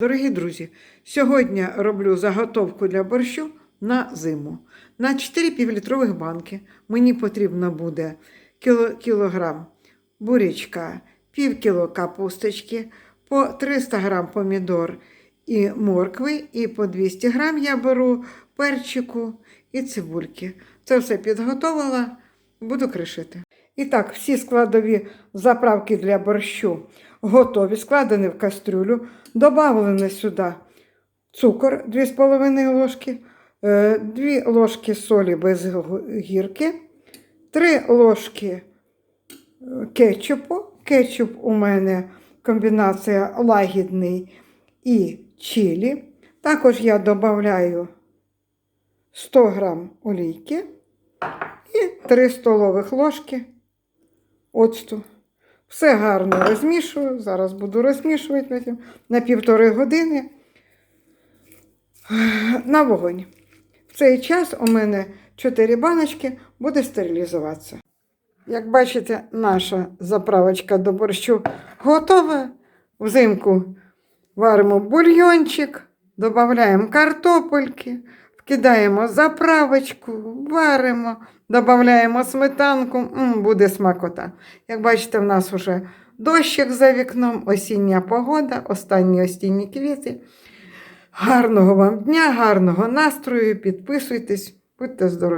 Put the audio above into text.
Дорогі друзі, сьогодні роблю заготовку для борщу на зиму. На 4 півлітрових банки мені потрібно буде кілограм бурячка, пів кіло капусточки, по 300 грам помідор і моркви, і по 200 грам я беру перчику і цибульки. Це все підготовила, буду кришити. І так, всі складові заправки для борщу готові, складені в кастрюлю. Добавлено сюди цукор 2,5 ложки, 2 ложки солі без гірки, 3 ложки е, кетчупу. Кетчуп у мене комбінація лагідний і чилі. Також я додаю 100 грам олійки і 3 столових ложки оцту. Все гарно розмішую. Зараз буду розмішувати на півтори години на вогонь. В цей час у мене 4 баночки буде стерилізуватися. Як бачите, наша заправочка до борщу готова. Взимку варимо бульйончик, додаємо картопельки, вкидаємо заправочку, варимо, додаємо сметанку, М, буде смакота. Як бачите, в нас вже дощик за вікном, осіння погода, останні осінні квіти. Гарного вам дня, гарного настрою, підписуйтесь, будьте здорові!